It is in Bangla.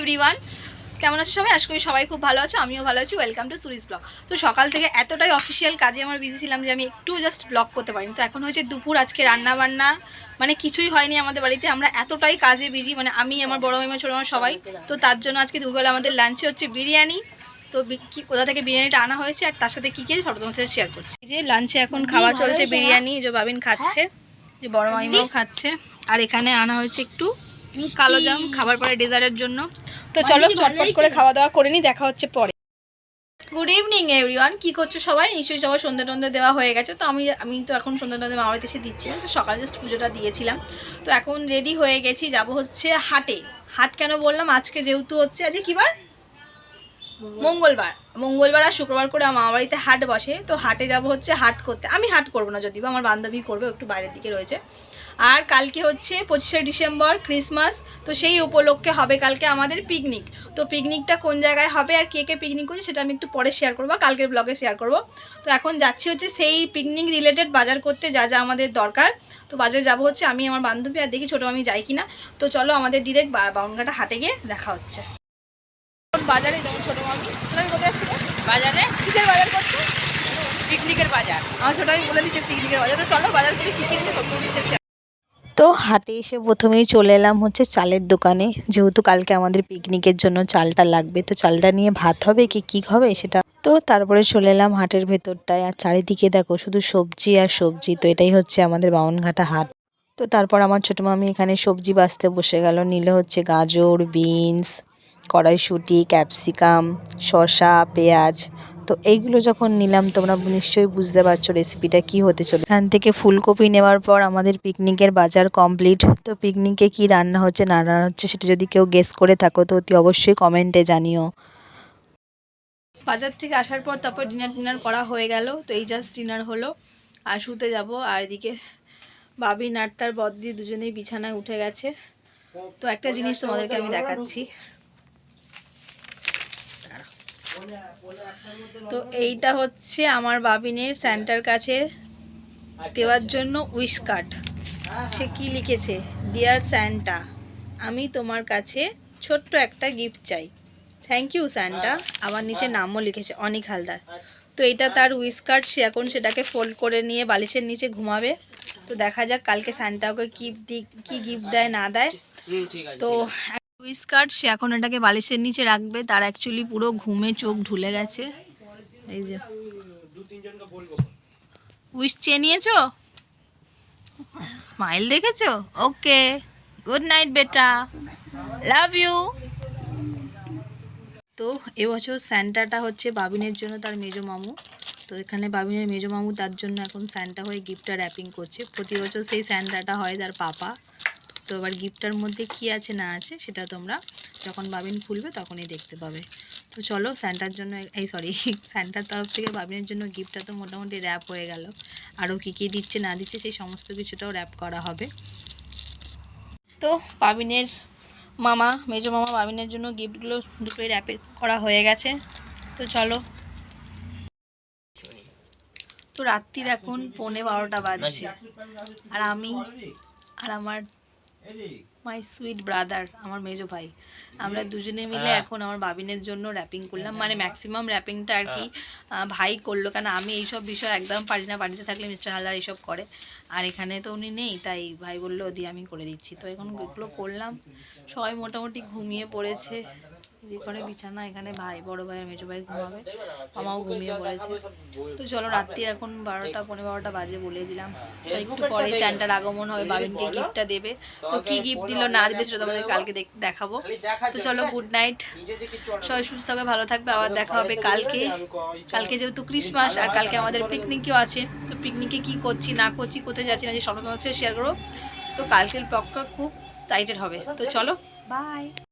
এভরিওয়ান কেমন আছো সবাই? আশা করি সবাই খুব ভালো আছো আমিও ভালো আছি। ওয়েলকাম টু সুরিজ ব্লগ তো সকাল থেকে এতটাই অফিসিয়াল কাজে আমার বিজি ছিলাম যে আমি একটু জাস্ট ব্লগ করতে পারিনি। তো এখন হয়েছে দুপুর আজকে রান্না বান্না মানে কিছুই হয়নি আমাদের বাড়িতে। আমরা এতটাই কাজে বিজি মানে আমি আমার বড় মামা ছোটো সবাই। তো তার জন্য আজকে দুপুরবেলা আমাদের লাঞ্চে হচ্ছে বিরিয়ানি। তো কি কোথা থেকে বিরিয়ানিটা আনা হয়েছে আর তার সাথে কী কী সব তোমার সাথে শেয়ার করছি। যে লাঞ্চে এখন খাওয়া চলছে বিরিয়ানি যে বাবিন খাচ্ছে যে বড় মামিমাও খাচ্ছে। আর এখানে আনা হয়েছে একটু কালো জাম খাবার পরে ডেজার্টের জন্য। তো চলো চটপট করে খাওয়া দাওয়া করে নি দেখা হচ্ছে পরে। গুড ইভিনিং এভরিওয়ান কি করছ সবাই? নিশ্চয়ই সবার সন্ধ্যা টন্ধে দেওয়া হয়ে গেছে। তো আমি আমি তো এখন সন্ধ্যা টন্ধে মামার বাড়িতে এসে দিচ্ছি না সকালে জাস্ট পুজোটা দিয়েছিলাম। তো এখন রেডি হয়ে গেছি যাব হচ্ছে হাটে। হাট কেন বললাম? আজকে যেহেতু হচ্ছে আজকে কী বার? মঙ্গলবার। মঙ্গলবার আর শুক্রবার করে আমার বাড়িতে হাট বসে। তো হাটে যাব হচ্ছে হাট করতে। আমি হাট করব না যদি বা আমার বান্ধবী করবে একটু বাইরের দিকে রয়েছে। আর কালকে হচ্ছে পঁচিশে ডিসেম্বর ক্রিসমাস তো সেই উপলক্ষে হবে কালকে আমাদের পিকনিক তো পিকনিকটা কোন জায়গায় হবে আর কে কে পিকনিক করছে সেটা আমি একটু পরে শেয়ার করব কালকের ব্লগে শেয়ার করব। তো এখন যাচ্ছি হচ্ছে সেই পিকনিক রিলেটেড বাজার করতে যা যা আমাদের দরকার। তো বাজারে যাব হচ্ছে আমি আমার বান্ধবী আর দেখি ছোটো আমি যাই কিনা। তো চলো আমাদের ডিরেক্ট বাউনঘাটা হাটে গিয়ে দেখা হচ্ছে। বাজারে যাব ছোটো মামি। আমি কোথায় বাজারে? কিসের বাজার করছ? পিকনিকের বাজার। আমার ছোটো আমি বলে দিচ্ছি পিকনিকের বাজার। তো চলো বাজার করে কী কী সব কিছু শেষ তো হাটে এসে প্রথমেই চলে এলাম হচ্ছে চালের দোকানে। যেহেতু কালকে আমাদের পিকনিকের জন্য চালটা লাগবে, তো চালটা নিয়ে ভাত হবে কি, কী হবে সেটা। তো তারপরে চলে এলাম হাটের ভেতরটায়। আর চারিদিকে দেখো, শুধু সবজি আর সবজি, তো এটাই হচ্ছে আমাদের বাউনঘাটা হাট। তো তারপর আমার ছোটো মামি এখানে সবজি বাঁচতে বসে গেল। নিলে হচ্ছে গাজর, বিনস কড়াইশুঁটি, ক্যাপসিকাম, শসা, পেঁয়াজ, তো এইগুলো যখন নিলাম, তোমরা নিশ্চয়ই বুঝতে পারছ রেসিপিটা কি হতে চলে এখান থেকে ফুলকপি নেওয়ার পর আমাদের পিকনিকের বাজার কমপ্লিট তো পিকনিকে কি রান্না হচ্ছে, না রান্না হচ্ছে, সেটা যদি কেউ গেস করে থাকো, তো অতি অবশ্যই কমেন্টে জানিও। বাজার থেকে আসার পর তারপর ডিনার টিনার করা হয়ে গেল, তো এই জাস্ট ডিনার হলো। আর শুতে যাব, আর এদিকে বাবি নাট তার বদ্দি দুজনেই বিছানায় উঠে গেছে। তো একটা জিনিস তোমাদেরকে আমি দেখাচ্ছি। তো এইটা হচ্ছে আমার বাবিনের স্যান্টার কাছে দেওয়ার জন্য উইশ কার্ড সে কি লিখেছে? ডিয়ার স্যান্টা আমি তোমার কাছে ছোট্ট একটা গিফট চাই। থ্যাংক ইউ স্যান্টা আমার নিচে নামও লিখেছে অনিক হালদার। তো এটা তার উইশ কার্ড সে এখন সেটাকে ফোল্ড করে নিয়ে বালিশের নিচে ঘুমাবে। তো দেখা যাক কালকে স্যান্টা ওকে গিফট দি- কী গিফট দেয় না দেয়। তো উইশ কার্ড সে এখন এটাকে বালিশের নিচে রাখবে। তার অ্যাকচুয়ালি পুরো ঘুমে চোখ ঢুলে গেছে। এই যে। উইশ চেয়ে নিয়েছো স্মাইল দেখেছ? ওকে গুড নাইট বেটা লাভ ইউ তো এবছর স্যান্টাটা হচ্ছে বাবিনের জন্য তার মেজো মামু। তো এখানে বাবিনের মেজো মামু তার জন্য এখন স্যান্টা হয়ে গিফটটা র্যাপিং করছে। প্রতি বছর সেই স্যান্টাটা হয় তার পাপা। তো আবার গিফটটার মধ্যে কি আছে, না আছে, সেটা তোমরা যখন বাবিন খুলবে তখনই দেখতে পাবে। তো চলো স্যান্টার জন্য, এই সরি স্যান্টার তরফ থেকে বাবিনের জন্য গিফটটা তো মোটামুটি র্যাপ হয়ে গেল। আরও কী কী দিচ্ছে, না দিচ্ছে, সেই সমস্ত কিছুটাও র্যাপ করা হবে। তো বাবিনের মামা, মেজো মামা বাবিনের জন্য গিফটগুলো দুটোই র্যাপের করা হয়ে গেছে। তো চলো। তো রাত্রির এখন পৌনে বারোটা বাজছে। আর আমি আর আমার মাই সুইট ব্রাদার আমার মেজো ভাই। আমরা দুজনে মিলে এখন আমার বাবিনের জন্য র্যাপিং করলাম। মানে ম্যাক্সিমাম র্যাপিংটা আর কি ভাই করল। কারণ আমি এইসব বিষয় একদম পারি না। বাড়িতে থাকলে মিস্টার হালদার এইসব করে। আর এখানে তো উনি নেই তাই ভাই বলল দিয়ে আমি করে দিচ্ছি। তো এখন এগুলো করলাম। সবাই মোটামুটি ঘুমিয়ে পড়েছে। যে করে বিছানা এখানে ভাই বড় ভাই আর মেজো ভাই ঘুমাবে। মামাও ঘুমিয়ে পড়েছে। তো চলো রাত্রি এখন বারোটা পনেরো বারোটা বাজে বলে দিলাম। তো একটু পরে স্যান্টার আগমন হবে বাবিনকে গিফটটা দেবে। তো কি গিফট দিল না দিলে সেটা তোমাদের কালকে দেখাবো। তো চলো গুড নাইট সবাই সুস্থ থাকবে ভালো থাকবে আবার দেখা হবে কালকে। কালকে যেহেতু ক্রিসমাস আর কালকে আমাদের পিকনিকও আছে। তো পিকনিকে কি করছি না করছি কোথায় যাচ্ছি না যে সব তোমার শেয়ার করব। তো কালকের পক্ষ খুব এক্সাইটেড হবে। তো চলো বাই